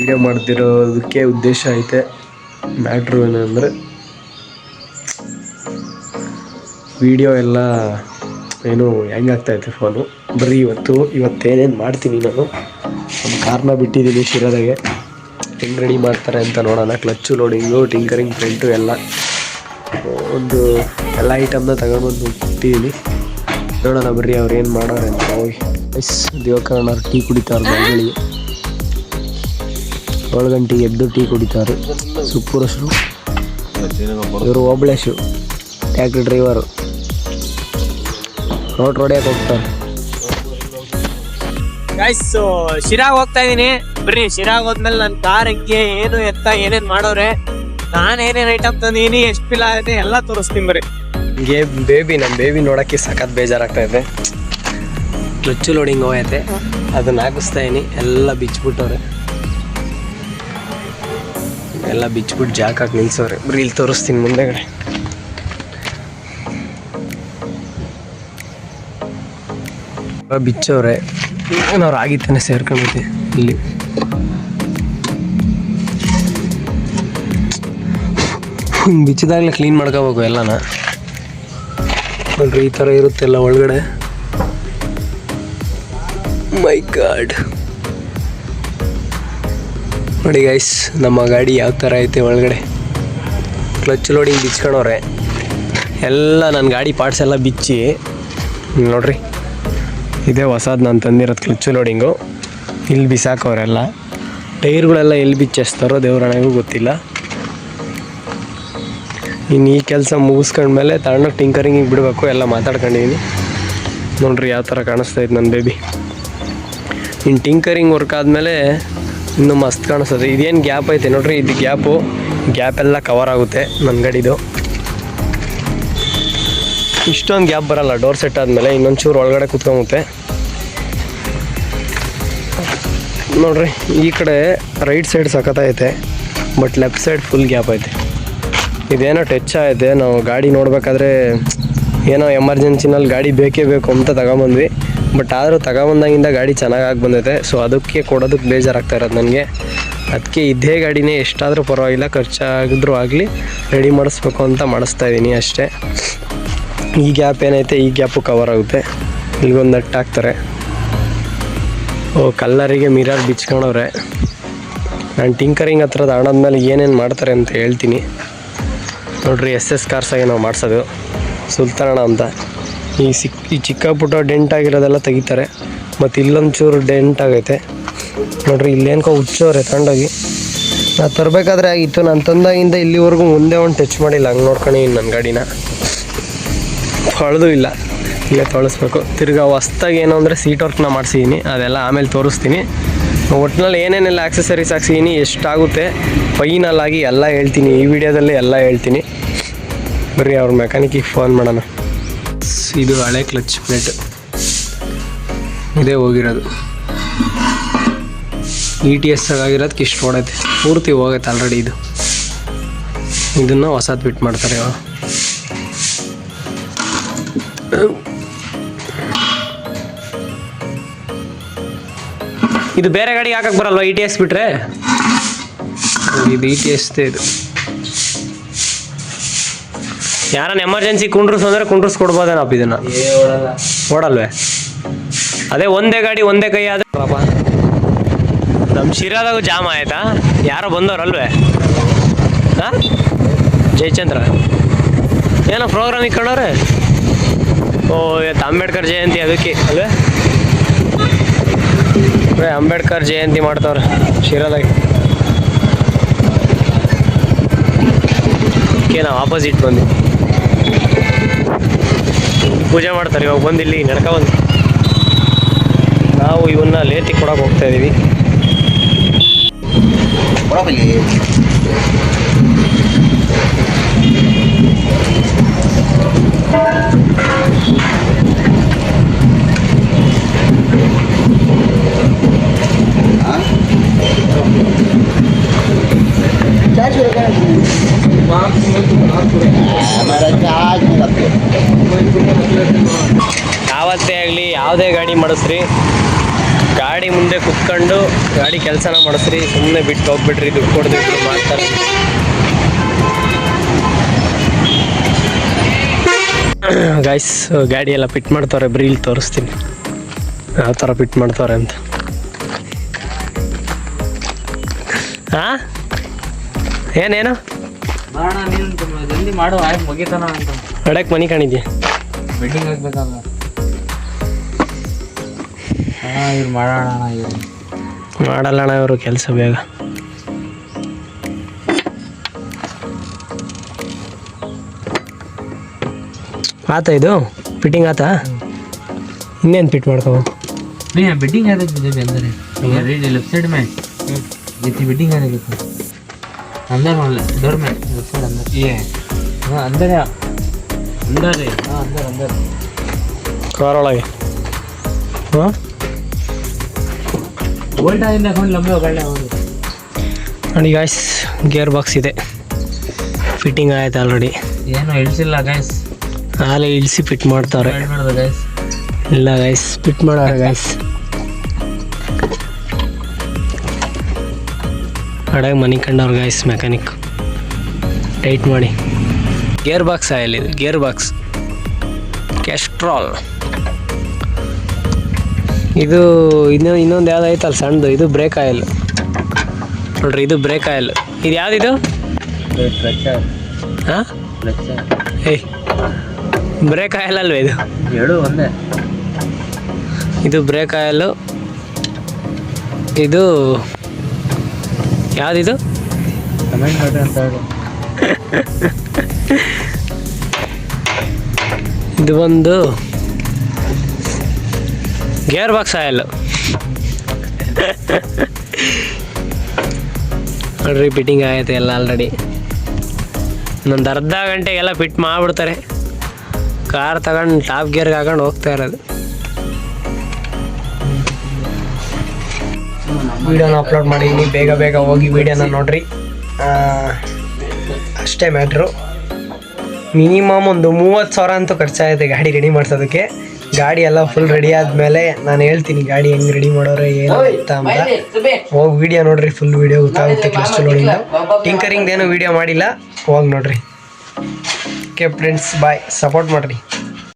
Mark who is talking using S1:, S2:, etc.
S1: Video ಮಾಡ್ತಿರೋದಕ್ಕೆ ಉದ್ದೇಶ ಐತೆ. Matter ಏನಂದರೆ ವಿಡಿಯೋ ಎಲ್ಲ ಏನು ಹೆಂಗಾಗ್ತಾಯಿತ್ತು ಫೋನು? ಬರೀ ಇವತ್ತು ಇವತ್ತೇನೇನು ಮಾಡ್ತೀನಿ ನಾನು? ಒಂದು ಕಾರ್ನ ಬಿಟ್ಟಿದ್ದೀನಿ ಶಿರದಾಗೆ. ಹೆಂಗೆ ರೆಡಿ ಮಾಡ್ತಾರೆ ಅಂತ ನೋಡೋಣ. ಕ್ಲಚ್ಚು ಲೋಡಿಂಗು ಟಿಂಕರಿಂಗ್ ಪ್ರಿಂಟು ಎಲ್ಲ. ಒಂದು ಎಲ್ಲ ಐಟಮ್ನ ತಗೊಂಡ್ಬಂದು ಬಿಟ್ಟಿದ್ದೀನಿ ನೋಡೋಣ ಬರ್ರಿ ಅವ್ರು ಏನು ಮಾಡೋರು ಅಂತ. ಹೋಗಿ ಎಸ್ ದೇವಕರಣ ಟೀ ಕುಡಿತಾರೆ ಬೆಳಗಳಿಗೆ ಏಳು ಗಂಟೆಗೆ ಎದ್ದು ಟೀ ಕುಡಿತಾರೆ. ಸುಪ್ಪುರಸರು ಇವರು ಓಬ್ಳೇಶು ಟ್ಯಾಕ್ಟ್ರಿ ಡ್ರೈವರು. ರೋಡ್ ಹೊಡ್ಯಕ್ಕೆ ಹೋಗ್ತಾರೆ.
S2: ಗೈಸ್ ಶಿರಾಗ್ ಹೋಗ್ತಾ ಇದ್ದೀನಿ ಬರ್ರಿ ಶಿರಾಗ್ ಹೋದ್ಮೇಲೆ ನನ್ನ ಕಾರ್ ಹೆಂಗೆ ಏನು ಎತ್ತ ಏನೇನು ಮಾಡೋರೆ. ನಾನು ಏನೇನು ಐಟಮ್ ತಂದೀನಿ ಎಷ್ಟು ಪಿಲ್ ಆಗಿದೆ ಎಲ್ಲ ತೋರಿಸ್ತೀನಿ ಬರ್ರಿ
S1: ಹಿಂಗೆ ಬೇಬಿ ನಮ್ಮ ಬೇಬಿ ನೋಡೋಕ್ಕೆ ಸಖತ್ ಬೇಜಾರಾಗ್ತಾ ಇದೆ. ಕ್ಲಚ್ಚು ಲೋಡಿಂಗ್ ಹೋಗೈತೆ. ಅದನ್ನ ಹಾಕಿಸ್ತಾ ಇದ್ದೀನಿ ಎಲ್ಲ ಬಿಚ್ಬಿಟ್ಟವ್ರೆ. ಎಲ್ಲ ಬಿಚ್ಬಿಟ್ಟು ಜಾಕ್ ಹಾಕಿ ನಿಲ್ಸವ್ರೆ ಬರೀ ಇಲ್ಲಿ ತೋರಿಸ್ತೀನಿ ಮುಂದೆಗಡೆ. ಬಿಚ್ಚವ್ರೆ ಏನಾರು ಆಗಿತ್ತಾನೆ ಸೇರ್ಕೊಂಡಿದ್ದೆ ಇಲ್ಲಿ. ಹಿಂಗೆ ಬಿಚ್ಚಿದಾಗಲೇ ಕ್ಲೀನ್ ಮಾಡ್ಕೋಬೇಕು ಎಲ್ಲನ. ನೋಡ್ರಿ ಈ ಥರ ಇರುತ್ತೆಲ್ಲ ಒಳಗಡೆ. ಮೈ ಗಾಡ್ ನೋಡಿ ಗೈಸ್ ನಮ್ಮ ಗಾಡಿ ಯಾವ ಥರ ಐತೆ ಒಳಗಡೆ. ಕ್ಲಚ್ ಲೋಡಿಂಗ್ ಬಿಚ್ಕೊಂಡವ್ರೆ. ಎಲ್ಲ ನನ್ನ ಗಾಡಿ ಪಾರ್ಟ್ಸ್ ಎಲ್ಲ ಬಿಚ್ಚಿ. ನೋಡ್ರಿ, ಇದೇ ಹೊಸದು ನಾನು ತಂದಿರೋದು ಕ್ಲಚ್ ಲೋಡಿಂಗು ಇಲ್ಲಿ ಬಿಸಾಕವ್ರೆಲ್ಲ ಟೈರ್ಗಳೆಲ್ಲ ಎಲ್ಲಿ ಬಿಚ್ಚಿಸ್ತಾರೋ ದೇವ್ರಣೆಗೂ ಗೊತ್ತಿಲ್ಲ. ಇನ್ನು ಈ ಕೆಲಸ ಮುಗಿಸ್ಕೊಂಡ್ಮೇಲೆ ತಗೊಂಡೋಗಿ ಟಿಂಕರಿಂಗಿಗೆ ಬಿಡಬೇಕು, ಎಲ್ಲ ಮಾತಾಡ್ಕೊಂಡಿದ್ದೀನಿ ನೋಡ್ರಿ ಯಾವ ಥರ ಕಾಣಿಸ್ತಾ ಇತ್ತು ನನ್ನ ಬೇಬಿ ಇನ್ನು ಟಿಂಕರಿಂಗ್ ವರ್ಕ್ ಆದಮೇಲೆ ಇನ್ನೂ ಮಸ್ತ್ ಕಾಣಿಸ್ತದೆ. ಇದೇನು ಗ್ಯಾಪ್ ಐತೆ ನೋಡ್ರಿ? ಇದು ಗ್ಯಾಪು. ಗ್ಯಾಪ್ ಎಲ್ಲ ಕವರ್ ಆಗುತ್ತೆ ನನ್ನ ಗಾಡಿದು. ಇಷ್ಟೊಂದು ಗ್ಯಾಪ್ ಬರಲ್ಲ. ಡೋರ್ ಸೆಟ್ ಆದಮೇಲೆ ಇನ್ನೊಂದು ಚೂರು ಒಳಗಡೆ ಕುತ್ಕೊಂಬುತ್ತೆ. ನೋಡ್ರಿ, ಈ ಕಡೆ right side ಸಖತ್ತೈತೆ but left side full gap ಐತೆ. ಇದೇನೋ ಟಚ್ ಆಗಿದೆ. ನಾವು ಗಾಡಿ ನೋಡಬೇಕಾದ್ರೆ ಏನೋ ಎಮರ್ಜೆನ್ಸಿನಲ್ಲಿ ಗಾಡಿ ಬೇಕೇ ಬೇಕು ಅಂತ ತಗೊಂಬಂದ್ವಿ. ಬಟ್ ಆದರೂ ತಗೊಂಬಂದಾಗಿಂದ ಗಾಡಿ ಚೆನ್ನಾಗಿ ಬಂದೈತೆ ಸೊ ಅದಕ್ಕೆ ಕೊಡೋದಕ್ಕೆ ಬೇಜಾರಾಗ್ತಾ ಇರೋದು ನನಗೆ. ಅದಕ್ಕೆ ಇದೇ ಗಾಡಿನೇ ಎಷ್ಟಾದರೂ ಪರವಾಗಿಲ್ಲ ಖರ್ಚಾಗಿದ್ರೂ ಆಗಲಿ ರೆಡಿ ಮಾಡಿಸ್ಬೇಕು ಅಂತ ಮಾಡಿಸ್ತಾ ಇದ್ದೀನಿ ಅಷ್ಟೇ. ಈ ಗ್ಯಾಪ್ ಏನೈತೆ, ಈ ಗ್ಯಾಪು ಕವರ್ ಆಗುತ್ತೆ. ಇಲ್ಲಿಗೊಂದು ನಟ್ ಹಾಕ್ತಾರೆ. ಓ, ಕಲ್ಲರಿಗೆ ಮಿರರ್ ಬಿಚ್ಕೊಂಡವ್ರೆ. ನಾನು ಟಿಂಕರಿಂಗ್ ಹತ್ರ ಮೇಲೆ ಏನೇನು ಮಾಡ್ತಾರೆ ಅಂತ ಹೇಳ್ತೀನಿ. ನೋಡ್ರಿ ಎಸ್ ಎಸ್ ಕಾರ್ಸಾಗಿ ನಾವು ಮಾಡಿಸೋದು. ಸುಲ್ತಾನ ಅಂತ. ಈ ಸಿಕ್ ಈ ಚಿಕ್ಕ ಪುಟ್ಟ ಡೆಂಟ್ ಆಗಿರೋದೆಲ್ಲ ತೆಗಿತಾರೆ. ಮತ್ತು ಇಲ್ಲೊಂದು ಚೂರು ಡೆಂಟ್ ಆಗೈತೆ. ನೋಡ್ರಿ, ಇಲ್ಲೇನ್ಕೋ ಹುಚ್ಚೋರೆ ತಗೊಂಡೋಗಿ ನಾ ತರಬೇಕಾದ್ರೆ ಆಗಿತ್ತು. ನಾನು ತಂದಾಗಿಂದ ಇಲ್ಲಿವರೆಗೂ ಮುಂದೆ ಒಂದು ಟಚ್ ಮಾಡಿಲ್ಲ. ಹಂಗೆ ನೋಡ್ಕೊಂಡು ನನ್ನ ಗಾಡಿನ. ತೊಳೆದು ಇಲ್ಲ. ಇಲ್ಲೇ ತೊಳಸ್ಬೇಕು. ತಿರ್ಗಾ ಹೊಸ್ದಾಗಿ ಏನು ಅಂದರೆ ಸೀಟ್ ವರ್ಕ್ನ ಮಾಡಿಸಿದ್ದೀನಿ ಅದೆಲ್ಲ ಆಮೇಲೆ ತೋರಿಸ್ತೀನಿ. ಒಟ್ಟಿನಲ್ಲಿ ಏನೇನೆಲ್ಲ ಆಕ್ಸೆಸರೀಸ್ ಹಾಕ್ಸಿದ್ದೀನಿ ಎಷ್ಟಾಗುತ್ತೆ ಫೈನಲ್ ಆಗಿ ಎಲ್ಲ ಹೇಳ್ತೀನಿ. ಈ ವಿಡಿಯೋದಲ್ಲೇ ಎಲ್ಲ ಹೇಳ್ತೀನಿ. ಬರ್ರಿ, ಅವ್ರ ಮೆಕ್ಯಾನಿಕಿಗೆ ಫೋನ್ ಮಾಡೋಣ. ಇದು ಹಳೆ ಕ್ಲಚ್ ಪ್ಲೇಟ್. ಇದೇ ಹೋಗಿರೋದು. ಇ ಟಿ ಎಸ್ ಆಗಿರೋದಕ್ಕೆ ಇಷ್ಟು ಓಡೈತೆ ಪೂರ್ತಿ ಹೋಗೈತೆ ಆಲ್ರೆಡಿ ಇದು. ಇದನ್ನು ಹೊಸದು ಬಿಟ್ಟು ಮಾಡ್ತಾರೆ ಇವಾಗ. ಇದು ಬೇರೆ ಗಾಡಿಗೆ ಹಾಕಕ್ಕೆ ಬರಲ್ವಾ ಇ ಟಿ ಎಸ್ ಬಿಟ್ರೆ? ಇದು ಇ ಟಿ ಎಸ್ ಇದು. ಯಾರನ್ನ ಎಮರ್ಜೆನ್ಸಿ ಕುಂಡ್ರಸ್ ಅಂದ್ರೆ ಕುಂಡ್ರಸ್ ಕೊಡ್ಬೋದೇನಪ್ಪ ಇದನ್ನ. ಓಡಲ್ವೇ? ಅದೇ ಒಂದೇ ಗಾಡಿ ಒಂದೇ ಕೈ ಆದ್ರೆ ಪಾಪ ನಮ್ಮ ಶಿರಾದಾಗ ಜಾಮ್ ಆಯ್ತಾ? ಯಾರೋ ಬಂದವ್ರಲ್ವೇ? ಹಾ? ಜಯಚಂದ್ರ. ಏನೋ ಪ್ರೋಗ್ರಾಮ್ ಇಕ್ಕೊಂಡವ್ರೆ ಓ ಇವತ್ತು ಅಂಬೇಡ್ಕರ್ ಜಯಂತಿ ಅದಕ್ಕೆ ಅಲ್ವೇ? ಬರೀ ಅಂಬೇಡ್ಕರ್ ಜಯಂತಿ ಮಾಡ್ತಾವ್ರೆ ಶಿರಾದಾಗ. ಓಕೆ ನಾವು ಆಪೋಸಿಟ್ ಬಂದ್ವಿ ಪೂಜೆ ಮಾಡ್ತಾರೆ. ಇವಾಗ ಬಂದು ಇಲ್ಲಿ ನಡ್ಕ ಬಂದು. ನಾವು ಇವನ್ನ ಲೇಟಿಗೆ ಕೊಡಕ್ಕೆ ಹೋಗ್ತಾ ಇದೀವಿ. ಯಾವತ್ತೇ ಆಗಲಿ ಯಾವುದೇ ಗಾಡಿ ಮಾಡಿಸ್ರಿ. ಗಾಡಿ ಮುಂದೆ ಕುತ್ಕೊಂಡು ಗಾಡಿ ಕೆಲಸನ ಮಾಡಿಸ್ರಿ. ಸುಮ್ಮನೆ ಬಿಟ್ಟು ಹೋಗ್ಬಿಟ್ರಿ ದುಡ್ಡು ಕೊಡಬೇಕು ಮಾಡ್ತಾರೆ. ಗಾಯ್ಸ್ ಗಾಡಿ ಎಲ್ಲ ಫಿಟ್ ಮಾಡ್ತಾರೆ ಬ್ರೀಲ್ ತೋರಿಸ್ತೀನಿ. ಯಾವ ಥರ ಫಿಟ್ ಮಾಡ್ತಾರೆ ಅಂತ. ಹಾಂ ಏನೇನು?
S2: ಮನಿ ನೀನು
S1: ಮನೆ
S2: ಇವ್ರು ಮಾಡೋಣ ಇವ್ರು.
S1: ಇವರು ಕೆಲಸ ಬೇಗ. ಆತ ಇದು? ಫಿಟ್ಟಿಂಗ್ ಆತ? ಇನ್ನೇನು ಫಿಟ್ ಮಾಡ್ಕೋ?
S2: ಬಿಡ್ಡಿಂಗ್ ಆದಾಗ ಲೆಫ್ಟ್ ಸೈಡ್ ಮೇಲೆ ಬಿಟ್ಟಿಂಗ್ ಆದಾಗ అందరూ అందరూ చూస్తారు అందరు ఏ అందరే అందరే
S1: అందరు అందరు ಹಾಂ?
S2: ಹಾಕೊಂಡು ಲಂಬೆ ಒಳ್ಳೆ
S1: ನೋಡಿ ಗಾಯ್ಸ್ ಗೇರ್ ಬಾಕ್ಸ್ ಇದೆ. ಫಿಟ್ಟಿಂಗ್ ಆಯ್ತು ಆಲ್ರೆಡಿ
S2: ಏನು ಇಳಿಸಿಲ್ಲ ಗಾಯ್ಸ್
S1: ಆಲೇ ಇಳಿಸಿ ಫಿಟ್ ಮಾಡ್ತಾರೆ. ಇಲ್ಲ ಗಾಯ್ಸ್ ಫಿಟ್ ಮಾಡೋರು ಗಾಯ್ಸ್ ಅಡಗೆ ಮನೆ ಕಂಡವ್ರು ಗೈಸ್ ಮೆಕ್ಯಾನಿಕ್ ಟೈಟ್ ಮಾಡಿ. ಗೇರ್ ಬಾಕ್ಸ್ ಆಯಿಲ್ ಇದು ಗೇರ್ ಬಾಕ್ಸ್ ಕೆಸ್ಟ್ರಾಲ್ ಇದು ಇನ್ನೂ ಇನ್ನೊಂದು ಯಾವ್ದು ಐತಲ್ಲ ಸಣ್ಣದು ಇದು ಬ್ರೇಕ್ ಆಯಿಲ್ ನೋಡ್ರಿ ಇದು ಬ್ರೇಕ್ ಆಯಿಲ್ ಇದು ಯಾವುದಿದು ಹಾಂ? ಏಯ್ ಬ್ರೇಕ್ ಆಯಿಲ್ ಅಲ್ವೇ ಇದು?
S2: ಹೇಳು ಒಂದೇ.
S1: ಇದು ಬ್ರೇಕ್ ಆಯಿಲು ಇದು ಯಾವುದಿದು? ಇದು ಒಂದು ಗೇರ್ ಬಾಕ್ಸ್ ಆಯಿಲ್. ನೋಡ್ರಿ ಫಿಟ್ಟಿಂಗ್ ಆಗೈತೆ ಎಲ್ಲ ಆಲ್ರೆಡಿ ಇನ್ನೊಂದು ಅರ್ಧ ಗಂಟೆಗೆಲ್ಲ ಫಿಟ್ ಮಾಡಿಬಿಡ್ತಾರೆ. ಕಾರ್ ತಗೊಂಡು ಟಾಪ್ ಗೇರ್ಗೆ ಹಾಕೊಂಡು ಹೋಗ್ತಾ ಇರೋದು. ವಿಡಿಯೋನ ಅಪ್ಲೋಡ್ ಮಾಡಿದ್ದೀನಿ ಬೇಗ ಬೇಗ ಹೋಗಿ ವಿಡಿಯೋನ ನೋಡ್ರಿ. ಅಷ್ಟೇ ಮ್ಯಾಟ್ರು. ಮಿನಿಮಮ್ ಒಂದು ಮೂವತ್ತು ಸಾವಿರ ಅಂತೂ ಖರ್ಚಾಗುತ್ತೆ ಗಾಡಿ ರೆಡಿ ಮಾಡ್ಸೋದಕ್ಕೆ. ಗಾಡಿ ಎಲ್ಲ ಫುಲ್ ರೆಡಿ ಆದಮೇಲೆ ನಾನು ಹೇಳ್ತೀನಿ ಗಾಡಿ ಹೆಂಗೆ ರೆಡಿ ಮಾಡೋರು ಏನು ಅಂತ ಅಂತ. ಹೋಗಿ ವಿಡಿಯೋ ನೋಡ್ರಿ ಫುಲ್ ವಿಡಿಯೋ ಗೊತ್ತಾಗುತ್ತೆ ಕ್ಲಾಸ್ ನೋಡಿಲ್ಲ ಟಿಂಕರಿಂಗ್ ಏನು ವಿಡಿಯೋ ಮಾಡಿಲ್ಲ ಹೋಗಿ ನೋಡ್ರಿ. ಓಕೆ ಫ್ರೆಂಡ್ಸ್ ಬಾಯ್ ಸಪೋರ್ಟ್ ಮಾಡಿರಿ.